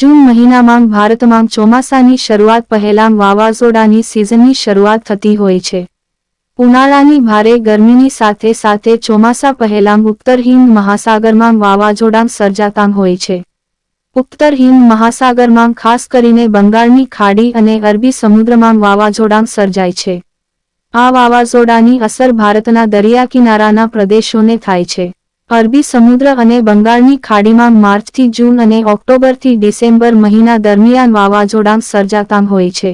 જૂન મહિનામાં ભારતમાં ચોમાસાની શરૂઆત પહેલાં વાવાઝોડાની સિઝનની શરૂઆત થતી હોય છે. ઉનાળાની ભારે ગરમીની સાથે સાથે ચોમાસા પહેલાં ઉત્તર હિંદ મહાસાગરમાં વાવાઝોડાં સર્જાતા હોય છે. ઉત્તર હિંદ મહાસાગરમાં ખાસ કરીને બંગાળની ખાડી અને અરબી સમુદ્રમાં વાવાઝોડાં સર્જાય છે. આ વાવાઝોડાની અસર ભારતના દરિયા કિનારાના પ્રદેશોને થાય છે. અરબી સમુદ્ર અને બંગાળની ખાડીમાં માર્ચથી જૂન અને ઓક્ટોબરથી ડિસેમ્બર મહિના દરમિયાન વાવાઝોડાં સર્જાતાં હોય છે.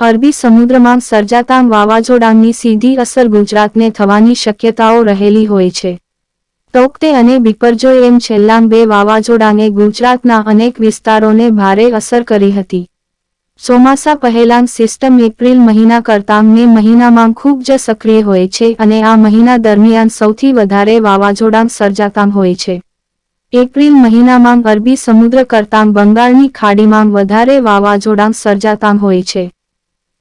અરબી સમુદ્રમાં સર્જાતાં વાવાઝોડાંની સીધી અસર ગુજરાતને થવાની શક્યતાઓ રહેલી હોય છે. તોકતે અને બિપરજોય એમ છેલ્લા બે વાવાઝોડાને ગુજરાતના અનેક વિસ્તારોને ભારે અસર કરી હતી. ચોમાસા પહેલાં સિસ્ટમ એપ્રિલ મહિના કરતાં મે મહિનામાં ખૂબ જ સક્રિય હોય છે અને આ મહિના દરમિયાન સૌથી વધારે વાવાઝોડાં સર્જાતા હોય છે. એપ્રિલ મહિનામાં અરબી સમુદ્ર કરતાં બંગાળની ખાડીમાં વધારે વાવાઝોડાં સર્જાતા હોય છે.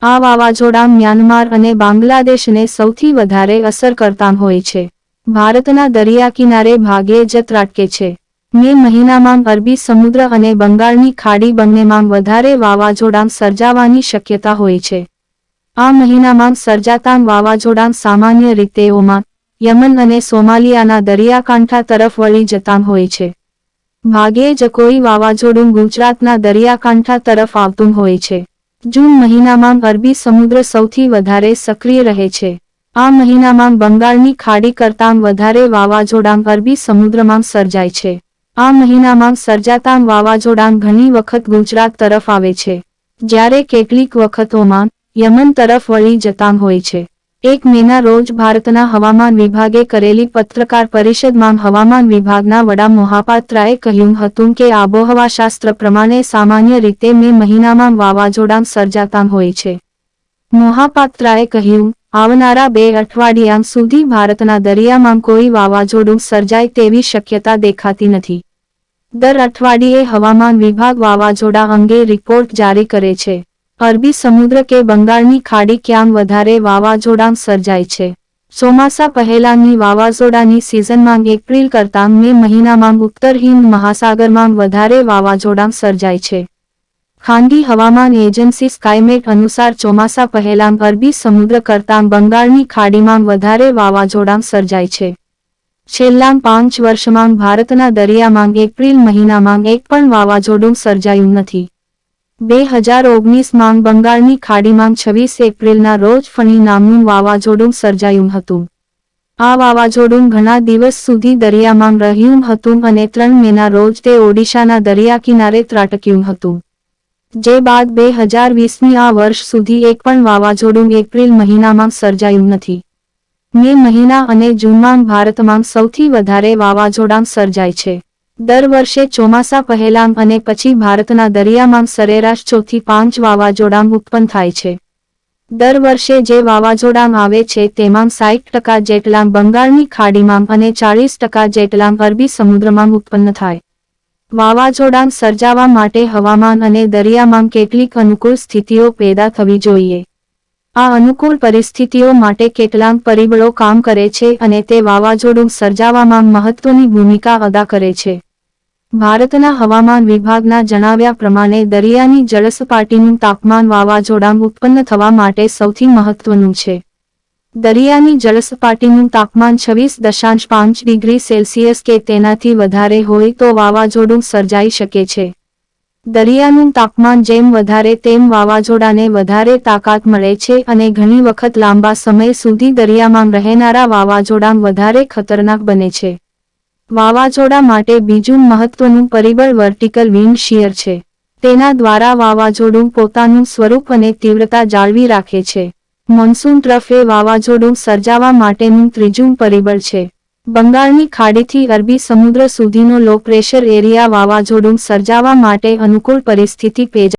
આ વાવાઝોડાં મ્યાનમાર અને બાંગ્લાદેશને સૌથી વધારે અસર કરતા હોય છે. ભારતના દરિયા કિનારે ભાગે જ ત્રાટકે છે. મે મહિનામાં અરબી સમુદ્ર અને બંગાળની ખાડી બંનેમાં વધારે વાવાઝોડાં સર્જાવાની શક્યતા હોય છે. આ મહિનામાં સર્જાતા વાવાઝોડાં સામાન્ય રીતે ઓમાન, યમન અને સોમાલિયાના દરિયાકાંઠા તરફ વળી જતા હોય છે. ભાગે જ કોઈ વાવાઝોડું ગુજરાતના દરિયાકાંઠા તરફ આવતું હોય છે. જૂન મહિનામાં અરબી સમુદ્ર સૌથી વધારે સક્રિય રહે છે. આ મહિનામાં બંગાળની ખાડી કરતાં વધારે વાવાઝોડાં અરબી સમુદ્રમાં સર્જાય છે. આ મહિનામાં સર્જાતા વાવાઝોડાં ઘણી વખત ગુજરાત તરફ આવે છે. જ્યારે કેટલીક વખતોમાં યમન તરફ વળી જતા હોય છે. એક મેના રોજ ભારતના હવામાન વિભાગે કરેલી પત્રકાર પરિષદમાં હવામાન વિભાગના વડા મોહાપાત્રાએ કહ્યું હતું કે આબોહવાશાસ્ત્ર પ્રમાણે સામાન્ય રીતે મે મહિનામાં વાવાઝોડાં સર્જાતા હોય છે. મોહાપાત્રાએ કહ્યું, આવનારા બે અઠવાડિયા સુધી ભારતના દરિયામાં કોઈ વાવાઝોડું સર્જાય તેવી શક્યતા દેખાતી નથી. દર અઠવાડિયે હવામાન વિભાગ વાવાઝોડા અંગે રિપોર્ટ જારી કરે છે. અરબી સમુદ્ર કે બંગાળની ખાડી ક્યાંક વધારે વાવાઝોડાં સર્જાય છે. ચોમાસા પહેલાંની વાવાઝોડાની સિઝનમાં એપ્રિલ કરતાં મે મહિનામાં ઉત્તર હિંદ મહાસાગરમાં વધારે વાવાઝોડાં સર્જાય છે. ખાનગી હવામાન એજન્સી સ્કાયમેટ અનુસાર ચોમાસા પહેલાં અરબી સમુદ્ર કરતાં બંગાળની ખાડીમાં વધારે વાવાઝોડાં સર્જાય છે. છેલ્લા પાંચ વર્ષમાં ભારતના દરિયામાં એપ્રિલ મહિનામાં એક પણ વાવાઝોડું સર્જાયું નથી. બે હજાર ઓગણીસમાં બંગાળની ખાડીમાં છવ્વીસ એપ્રિલના રોજ ફણી નામનું વાવાઝોડું સર્જાયું હતું. આ વાવાઝોડું ઘણા દિવસ સુધી દરિયામાં રહ્યું હતું અને ત્રણ મેના રોજ તે ઓડિશાના દરિયા કિનારે ત્રાટક્યું હતું. જે બાદ બે હજાર વીસની આ વર્ષ સુધી એક પણ વાવાઝોડું એપ્રિલ મહિનામાં સર્જાયું નથી. મે મહિના અને જૂનમાં ભારતમાં સૌથી વધારે વાવાઝોડાં સર્જાય છે. દર વર્ષે ચોમાસા પહેલાં અને પછી ભારતના દરિયામાં સરેરાશ ચોથી પાંચ વાવાઝોડાં ઉત્પન્ન થાય છે. દર વર્ષે જે વાવાઝોડાં આવે છે તેમાં સાઠ ટકા જેટલા બંગાળની ખાડીમાં અને ચાળીસ ટકા જેટલા અરબી સમુદ્રમાં ઉત્પન્ન થાય. વાવાઝોડાં સર્જાવા માટે હવામાન અને દરિયામાં કેટલીક અનુકૂળ સ્થિતિઓ પેદા થવી જોઈએ. આ અનુકૂળ પરિસ્થિતિઓ માટે કેટલાક પરિબળો કામ કરે છે અને તે વાવાઝોડું સર્જાવામાં મહત્વની ભૂમિકા અદા કરે છે. ભારતના હવામાન વિભાગના જણાવ્યા પ્રમાણે દરિયાની જળસપાટીનું તાપમાન વાવાઝોડાં ઉત્પન્ન થવા માટે સૌથી મહત્વનું છે. દરિયાની જળસપાટીનું તાપમાન છવ્વીસ દશાંશ પાંચ ડિગ્રી સેલ્સિયસ કે તેનાથી વધારે હોય તો વાવાઝોડું સર્જાઈ શકે છે. દરિયાનું તાપમાન જેમ વધારે તેમ વાવાઝોડાને વધારે તાકાત મળે છે અને ઘણી વખત લાંબા સમય સુધી દરિયામાં રહેનારા વાવાઝોડા વધારે ખતરનાક બને છે. વાવાઝોડા માટે બીજું મહત્વનું પરિબળ વર્ટિકલ વિન્ડ શિયર છે. તેના દ્વારા વાવાઝોડું પોતાનું સ્વરૂપ અને તીવ્રતા જાળવી રાખે છે. મોન્સૂન ટ્રફે વાવાઝોડું સર્જાવા માટેનું ત્રીજું પરિબળ છે. બંગાળની ખાડીથી અરબી સમુદ્ર સુધીનો લો પ્રેશર એરિયા વાવાઝોડું સર્જાવા માટે અનુકૂળ પરિસ્થિતિ પેજ